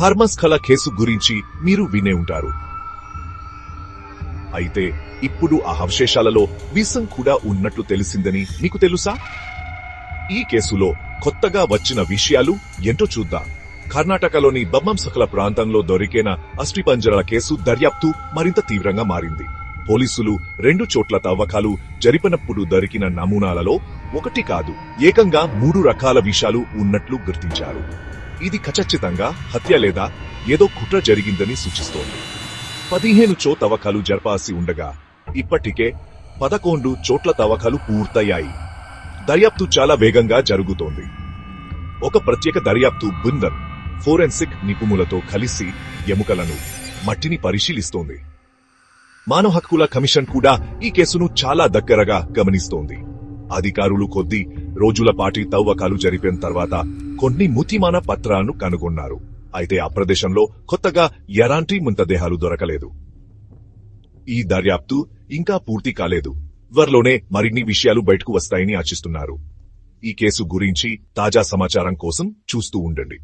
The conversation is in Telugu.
ధర్మస్థల కళ కేసు గురించి మీరు వినే ఉంటారు. అయితే ఇప్పుడు ఆ అవశేషాలలో విసం కూడా ఉన్నట్లు తెలిసిందని మీకు తెలుసా? ఈ కేసులో కొత్తగా వచ్చిన విషయాలు ఏంటో చూద్దాం. కర్ణాటకలోని బొమ్మంసకల ప్రాంతంలో దొరికిన అస్థిపంజరాల కేసు దర్యాప్తు మరింత తీవ్రంగా మారింది. పోలీసులు రెండు చోట్ల తవ్వకాలు జరిపినప్పుడు దొరికిన నమూనాలలో ఒకటి కాదు ఏకంగా మూడు రకాల విషాలు ఉన్నట్లు గుర్తించారు. ఇది ఖచ్చితంగా హత్య లేదా ఏదో కుట్ర జరిగిందని సూచిస్తోంది. పదిహేను చో తవ్వకాలు జరపాల్సి ఉండగా ఇప్పటికే పదకొండు చోట్ల తవ్వకాలు పూర్తయ్యాయి. దర్యాప్తు చాలా వేగంగా జరుగుతోంది. ఒక ప్రత్యేక దర్యాప్తు బృందం ఫోరెన్సిక్ నిపుణులతో కలిసి ఎముకలను మట్టిని పరిశీలిస్తోంది. మానవ హక్కుల కమిషన్ కూడా ఈ కేసును చాలా దగ్గరగా గమనిస్తోంది. అధికారులు కొద్ది రోజుల పాటి తవ్వకాలు జరిపిన తర్వాత కొన్ని ముతిమాన పత్రాలను కనుగొన్నారు. అయితే ఆ ప్రదేశంలో కొత్తగా ఎలాంటి మృతదేహాలు దొరకలేదు. ఈ దర్యాప్తు ఇంకా పూర్తి కాలేదు. త్వరలోనే మరిన్ని విషయాలు బయటకు వస్తాయని ఆశిస్తున్నారు. ఈ కేసు గురించి తాజా సమాచారం కోసం చూస్తూ ఉండండి.